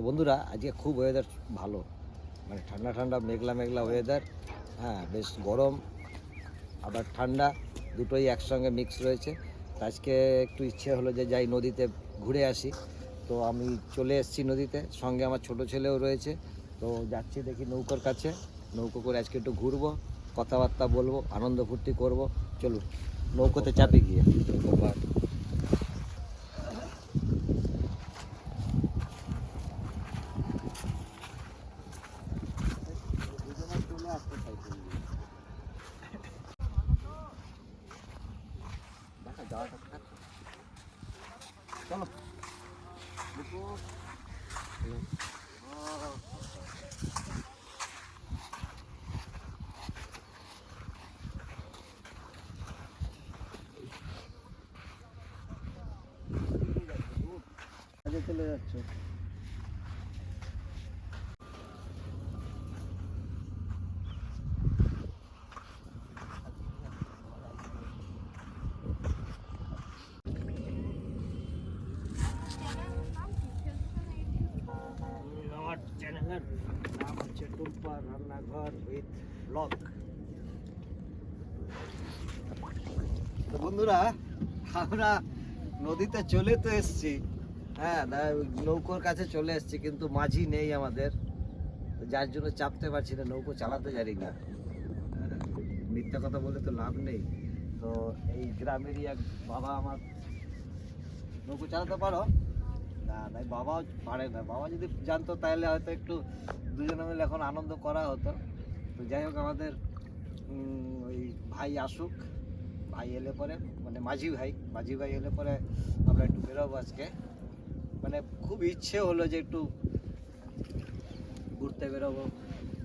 তো বন্ধুরা, আজকে খুব ওয়েদার ভালো। মানে ঠান্ডা ঠান্ডা, মেঘলা মেঘলা ওয়েদার হ্যাঁ বেশ গরম, আবার ঠান্ডা, দুটোই একসঙ্গে মিক্স রয়েছে। আজকে একটু ইচ্ছে হলো যে যাই নদীতে ঘুরে আসি। তো আমি চলে এসেছি নদীতে, সঙ্গে আমার ছোট ছেলেও রয়েছে। তো যাচ্ছি দেখি নৌকোর কাছে। নৌকো করে আজকে একটু ঘুরবো, কথাবার্তা বলব, আনন্দ ফুর্তি করব। চলুন, নৌকোতে চাপে গিয়ে। চলো। চলে যাচ্ছ। চ্যানেলের নাম হচ্ছে টুম্পা রান্নাঘর উইথ ব্লগ তো বন্ধুরা, আমরা নদীতে চলে তো এসছি। হ্যাঁ নৌকোর কাছে চলে এসছি, কিন্তু মাঝি নেই আমাদের। যার জন্য চাপতে পারছি না, নৌকো চালাতে জানি না। মিথ্যা কথা বলে তো লাভ নেই। তো এই গ্রামেরই এক বাবা আমার নৌকো চালাতে পারো। না তাই বাবাও পারে না। বাবা যদি জানতো, তাহলে হয়তো একটু দুজনে মিলে এখন আনন্দ করা হতো। তো যাই হোক, আমাদের ওই ভাই আসুক। ভাই এলে পরে মানে মাঝি ভাই মাঝি ভাই এলে পরে আমরা একটু বেরোবো আজকে। মানে খুব ইচ্ছে হলো যে একটু ঘুরতে বেরোবো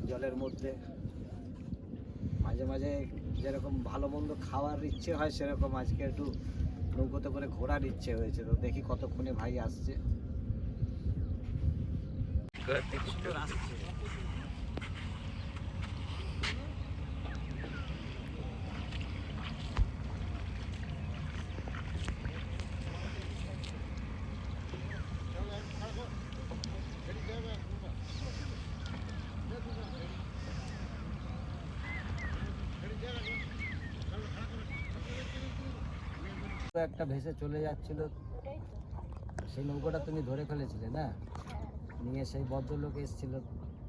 জলের মধ্যে। মাঝে মাঝে যেরকম ভালো মন্দ খাওয়ার ইচ্ছে হয়, সেরকম আজকে একটু নৌকোতে করে ঘোরার ইচ্ছে হয়েছে। তো দেখি কতক্ষণে ভাই আসছে। আসছে তো একটা ভেসে চলে যাচ্ছিল। সেই নৌকোটা তুমি ধরে ফেলেছিলে না? নিয়ে সেই ভদ্রলোক এসেছিল,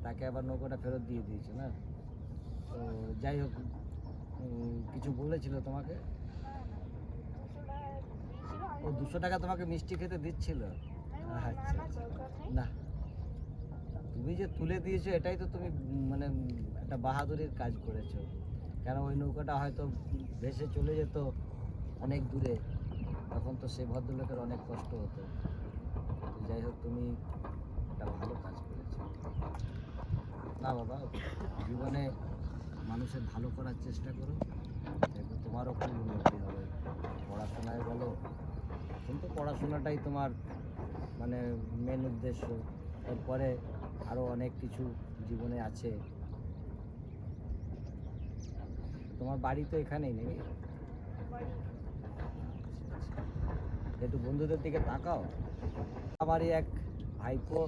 তাকে আবার নৌকোটা ফেরত দিয়ে দিয়েছ, না? তো যাই হোক কিছু বলেছিল তোমাকে? ও দুশো টাকা তোমাকে মিষ্টি খেতে দিচ্ছিল? আচ্ছা। না। তুমি যে তুলে দিয়েছ, এটাই তো তুমি মানে একটা বাহাদুরির কাজ করেছ। কেন ওই নৌকাটা হয়তো ভেসে চলে যেত অনেক দূরে, তখন তো সেই ভদ্রলোকের অনেক কষ্ট হতো। যাই হোক, তুমি একটা ভালো কাজ করেছ। না বাবা, জীবনে মানুষের ভালো করার চেষ্টা করো, দেখবে তোমারও খুব উন্নতি হবে। পড়াশোনায় বলো এখন তো পড়াশোনাটাই তোমার মানে মেন উদ্দেশ্য। এরপরে আরও অনেক কিছু জীবনে আছে। তোমার বাড়ি তো এখানেই নেই? একটু বন্ধুদের দিকে তাকাও। আমারই এক ভাইপো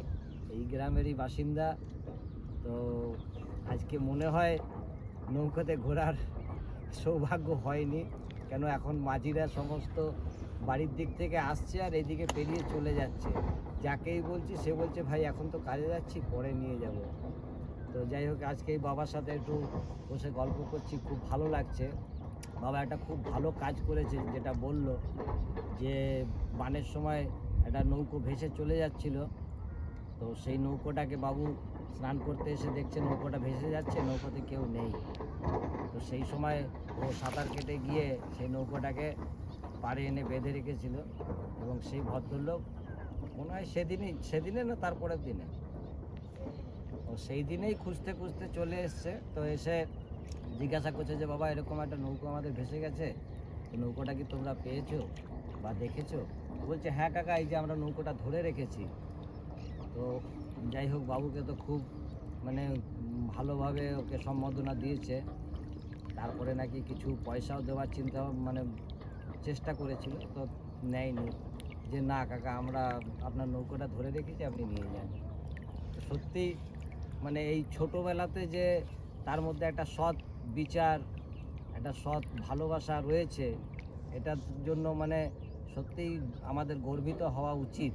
এই গ্রামেরই বাসিন্দা। তো আজকে মনে হয় নৌকাতে ঘোরার সৌভাগ্য হয়নি। কেন এখন মাঝিরা সমস্ত বাড়ির দিক থেকে আসছে আর এদিকে পেরিয়ে চলে যাচ্ছে। যাকেই বলছি সে বলছে, ভাই, এখন তো কাজে যাচ্ছি, পরে নিয়ে যাব। তো যাই হোক, আজকে এই বাবার সাথে একটু বসে গল্প করছি। খুব ভালো লাগছে। বাবা একটা খুব ভালো কাজ করেছে, যেটা বলল যে বানের সময় একটা নৌকো ভেসে চলে যাচ্ছিল। তো সেই নৌকোটাকে বাবু স্নান করতে এসে দেখছে নৌকোটা ভেসে যাচ্ছে, নৌকোতে কেউ নেই। তো সেই সময় ও সাঁতার কেটে গিয়ে সেই নৌকোটাকে পাড়ে এনে বেঁধে রেখেছিল এবং সেই ভদ্রলোক মনে হয় সেদিনই, সেদিনে না তারপরের দিনে? ও সেই দিনেই খুঁজতে খুঁজতে চলে এসছে। তো এসে জিজ্ঞাসা করছে যে, বাবা, এরকম একটা নৌকো আমাদের ভেসে গেছে, তো নৌকোটা কি তোমরা পেয়েছ বা দেখেছ? বলছে হ্যাঁ কাকা, এই যে আমরা নৌকোটা ধরে রেখেছি। তো যাই হোক, বাবুকে তো খুব মানে ভালোভাবে ওকে সম্বোধনা দিয়েছে। তারপরে নাকি কিছু পয়সাও দেওয়ার চিন্তা মানে চেষ্টা করেছিল, তো নেয়নি। যে না, কাকা, আমরা আপনার নৌকোটা ধরে রেখেছি, আপনি নিয়ে যান। সত্যি মানে এই ছোটোবেলাতে যে তার মধ্যে একটা সৎ বিচার, একটা সৎ ভালোবাসা রয়েছে, এটার জন্য মানে সত্যিই আমাদের গর্বিত হওয়া উচিত।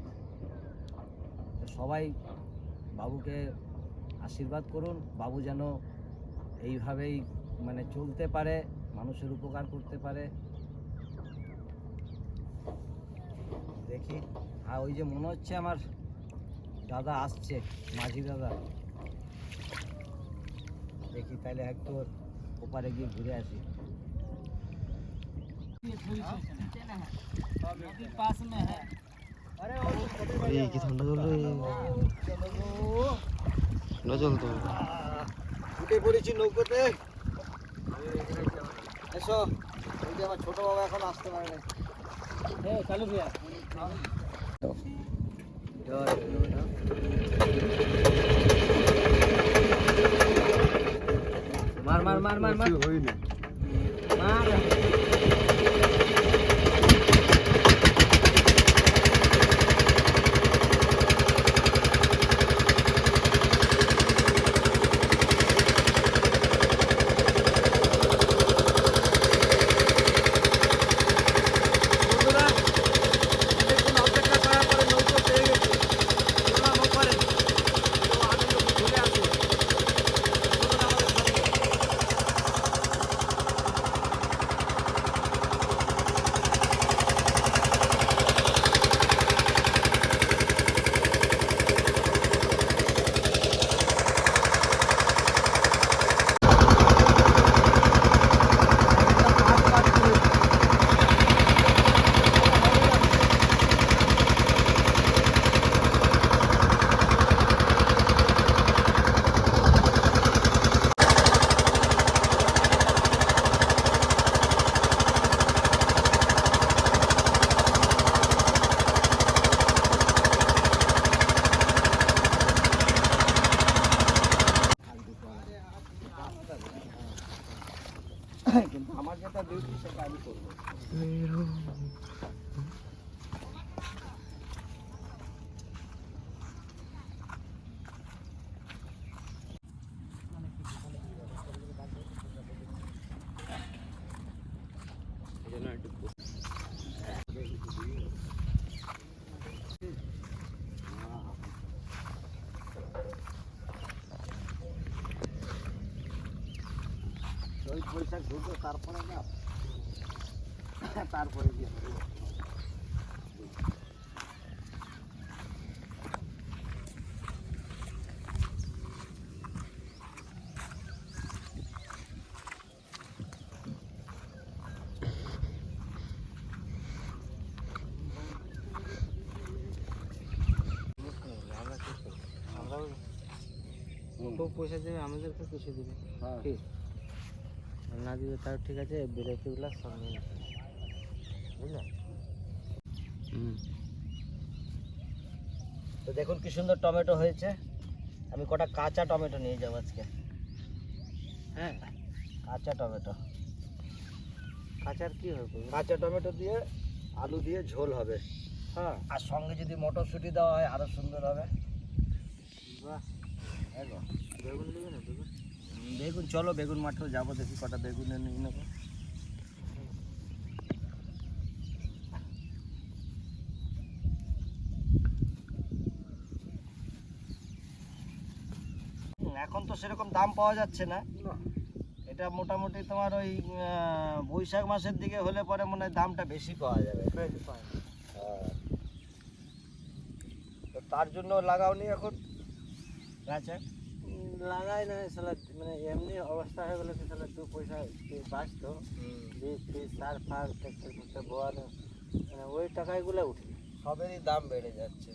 সবাই বাবুকে আশীর্বাদ করুন। বাবু যেন এইভাবেই মানে চলতে পারে মানুষের উপকার করতে পারে। দেখি। আর ওই যে মনে হচ্ছে আমার দাদা আসছে মাঝি দাদা। দেখি তাহলে একটু ওপারে গিয়ে ঘুরে আসি। এই কি ঠান্ডা জল রে? ঠান্ডা জল তো। উঠে পড়েছি নৌকোতে। এসো ওই যে আমার ছোট বাবা এখন আসতে পারে না চালু ভাইয়া মার মার মার মার মার। মার। কিন্তু? আমার যেটা ডিউটি সেটা আমি করব। ওই পয়সা ঢুকবে তারপরে না তারপরে গিয়ে পয়সা দেবে আমাদেরকে কিছু দিবে। হ্যাঁ। না দিবে তাও ঠিক আছে বিরতিগুলো সঙ্গে বুঝলে? তো দেখুন কি সুন্দর টমেটো হয়েছে। আমি কটা কাঁচা টমেটো নিয়ে যাব আজকে। হ্যাঁ। কাঁচা টমেটো। কাঁচার কি হবে? কাঁচা টমেটো দিয়ে আলু দিয়ে ঝোল হবে। হ্যাঁ। আর সঙ্গে যদি মটরশুঁটি দেওয়া হয় আরও সুন্দর হবে। বাহ। দেখো। বেগুন দিবে না বেগুন বেগুন চলো বেগুন মাঠেও যাব দেখি কটা বেগুন নিয়ে নেব। এখন তো সেরকম দাম পাওয়া যাচ্ছে না। এটা মোটামুটি তোমার ওই বৈশাখ মাসের দিকে হলে পরে মনে হয় দামটা বেশি পাওয়া যাবে। হ্যাঁ। তো তার জন্য লাগাওনি এখন? গাছে লাগাই না সালা মানে এমনি অবস্থা হয়ে গেলে তো সালা দু পয়সা বাঁচতো। বীজ ফিজ সার ফার ট্রাক্টর ফ্যাক্টর বোয়ানো মানে ওই টাকাগুলো উঠে। সবেরই দাম বেড়ে যাচ্ছে।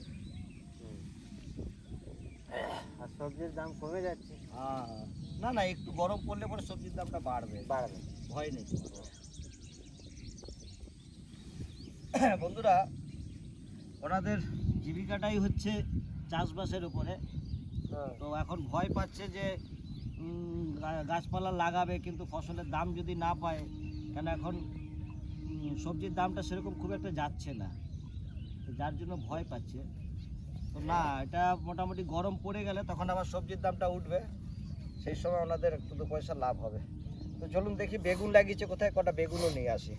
আর সবজির দাম কমে যাচ্ছে। হ্যাঁ না না একটু গরম পড়লে পরে সবজির দামটা বাড়বে। বাড়বে। ভয় নেই। বন্ধুরা ওনাদের জীবিকাটাই হচ্ছে চাষবাসের উপরে। হ্যাঁ তো এখন ভয় পাচ্ছে যে গাছপালা লাগাবে, কিন্তু ফসলের দাম যদি না পায়, কেন এখন সবজির দামটা সেরকম খুব একটা যাচ্ছে না। যার জন্য ভয় পাচ্ছে। তো তো না, এটা মোটামুটি গরম পড়ে গেলে তখন আবার সবজির দামটা উঠবে। সেই সময় ওনাদের একটু দু পয়সা লাভ হবে। তো চলুন দেখি, বেগুন লাগিয়েছে কোথায়? কটা বেগুনও নিয়ে আসি।